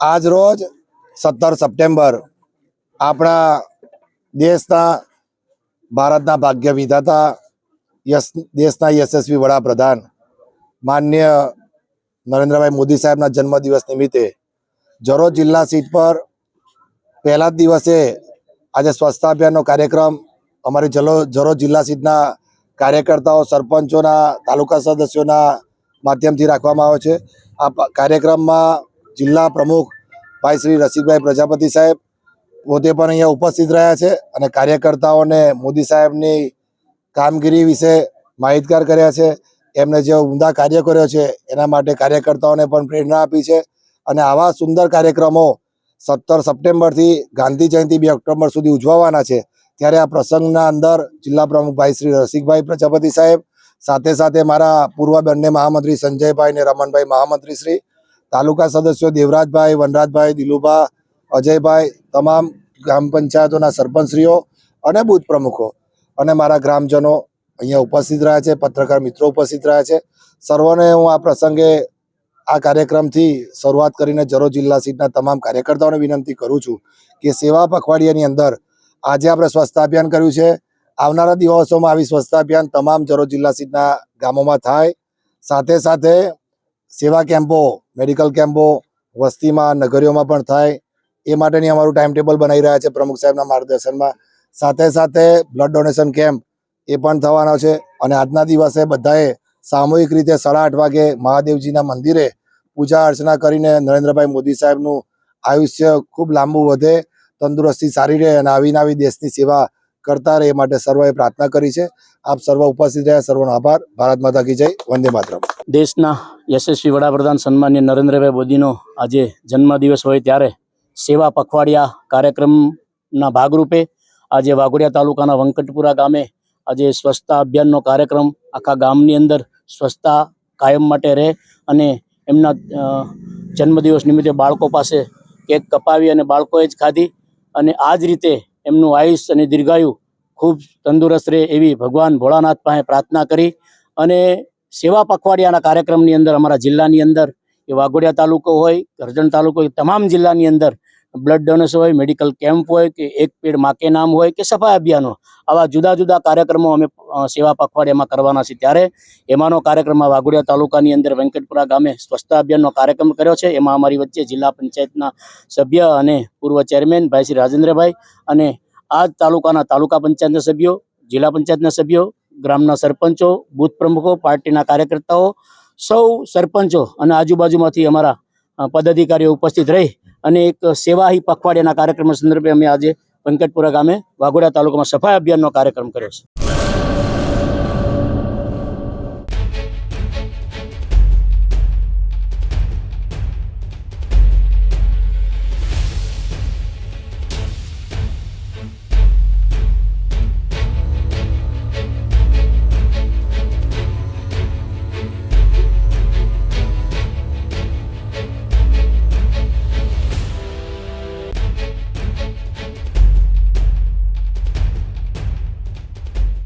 આજ રોજ સત્તર સપ્ટેમ્બર આપણા દેશના ભારતના ભાગ્ય વિધાતા યશ, દેશના યશસ્વી વડાપ્રધાન માન્ય નરેન્દ્રભાઈ મોદી સાહેબના જન્મદિવસ નિમિત્તે જરોદ જિલ્લા સીટ પર પહેલા જ દિવસે આજે સ્વચ્છતા અભિયાનનો કાર્યક્રમ અમારી જલો જરોદ જિલ્લા સીટના કાર્યકર્તાઓ, સરપંચોના, તાલુકા સદસ્યોના માધ્યમથી રાખવામાં આવે છે. આ કાર્યક્રમમાં જિલ્લા પ્રમુખ ભાઈ શ્રી રસિકભાઈ પ્રજાપતિ સાહેબ પોતે પણ અહીંયા ઉપસ્થિત રહ્યા છે અને કાર્યકર્તાઓને મોદી સાહેબની કામગીરી વિશે માહિતગાર કર્યા છે. એમને જે ઉમદા કાર્ય કર્યો છે, એના માટે કાર્યકર્તાઓને પણ પ્રેરણા આપી છે અને આવા સુંદર કાર્યક્રમો સત્તર સપ્ટેમ્બરથી ગાંધી જયંતિ બે ઓક્ટોબર સુધી ઉજવવાના છે. ત્યારે આ પ્રસંગના અંદર જિલ્લા પ્રમુખ ભાઈ શ્રી રસિકભાઈ પ્રજાપતિ સાહેબ, સાથે સાથે મારા પૂર્વ બંને મહામંત્રી સંજયભાઈ અને રમણભાઈ મહામંત્રી શ્રી તાલુકા સદસ્યો દેવરાજભાઈ, વનરાજભાઈ, દિલુભા, અજયભાઈ, તમામ ગ્રામ પંચાયતોના સરપંચશ્રીઓ અને બૂથ પ્રમુખો અને મારા ગ્રામજનો અહીંયા ઉપસ્થિત રહ્યા છે, પત્રકાર મિત્રો ઉપસ્થિત રહ્યા છે. સર્વને હું આ પ્રસંગે આ કાર્યક્રમથી શરૂઆત કરીને જરો જિલ્લા સીટના તમામ કાર્યકર્તાઓને વિનંતી કરું છું કે સેવા પખવાડિયાની અંદર આજે આપણે સ્વચ્છતા અભિયાન કર્યું છે. આવનારા દિવસોમાં આવી સ્વચ્છતા અભિયાન તમામ જરો જિલ્લા સીટના ગામોમાં થાય. સાથે સાથે સેવા કેમ્પો, મેડિકલ કેમ્પો, વસ્તીમાં, નગરીઓમાં પણ થાય. એ માટેની અમારું ટાઈમ ટેબલ બનાવી રહ્યા છે પ્રમુખ સાહેબના માર્ગદર્શનમાં. સાથે સાથે બ્લડ ડોનેશન કેમ્પ એ પણ થવાનો છે અને આજના દિવસે બધાએ સામૂહિક રીતે સાડા આઠ વાગે મહાદેવજીના મંદિરે પૂજા અર્ચના કરીને નરેન્દ્રભાઈ મોદી સાહેબનું આયુષ્ય ખૂબ લાંબુ વધે, તંદુરસ્તી સારી રહે અને આવીને આવી દેશની સેવા કરતા રહે એ માટે સર્વએ પ્રાર્થના કરી છે. આપ સર્વ ઉપસ્થિત રહ્યા, સર્વનો આભાર. ભારત માતા કી જય. વંદે માતરમ. દેશના યશસ્વી વડાપ્રધાન સન્માન્ય નરેન્દ્રભાઈ મોદીનો આજે જન્મદિવસ હોય ત્યારે સેવા પખવાડિયા કાર્યક્રમના ભાગરૂપે આજે વાઘોડિયા તાલુકાના વંકટપુરા ગામે આજે સ્વચ્છતા અભિયાનનો કાર્યક્રમ આખા ગામની અંદર સ્વચ્છતા કાયમ માટે રહે અને એમના જન્મદિવસ નિમિત્તે બાળકો પાસે કેક કપાવી અને બાળકોએ જ ખાધી અને આ જ રીતે એમનું આયુષ અને દીર્ઘાયુ ખૂબ તંદુરસ્ત રહે એવી ભગવાન ભોળાનાથ પાસે પ્રાર્થના કરી અને સેવા પખવાડિયાના કાર્યક્રમની અંદર અમારા જિલ્લાની અંદર એ વાઘોડિયા તાલુકો હોય, કરજણ તાલુકો હોય, તમામ જિલ્લાની અંદર બ્લડ ડોનેશન હોય મેડિકલ કેમ્પ હોય કે એક પેડ માકે નામ હોય કે સફાઈ અભિયાનો, આવા જુદા જુદા કાર્યક્રમો અમે સેવા પખવાડિયામાં કરવાના છે ત્યારે એમાંનો કાર્યક્રમ વાઘોડિયા તાલુકાની અંદર વેંકટપુરા ગામે સ્વચ્છતા અભિયાનનો કાર્યક્રમ કર્યો છે. એમાં અમારી વચ્ચે જિલ્લા પંચાયતના સભ્ય અને પૂર્વ ચેરમેન ભાઈ શ્રી રાજેન્દ્રભાઈ અને આ તાલુકાના તાલુકા પંચાયતના સભ્યો, જિલ્લા પંચાયતના સભ્યો, ગ્રામના સરપંચો, બૂથ પ્રમુખો, પાર્ટીના કાર્યકર્તાઓ, સૌ સરપંચો અને આજુબાજુમાંથી અમારા પદાધિકારીઓ ઉપસ્થિત રહી અને એક સેવાહી પખવાડિયાના કાર્યક્રમ સંદર્ભે અમે આજે વેંકટપુરા ગામે વાઘોડા તાલુકામાં સફાઈ અભિયાનનો કાર્યક્રમ કર્યો છે.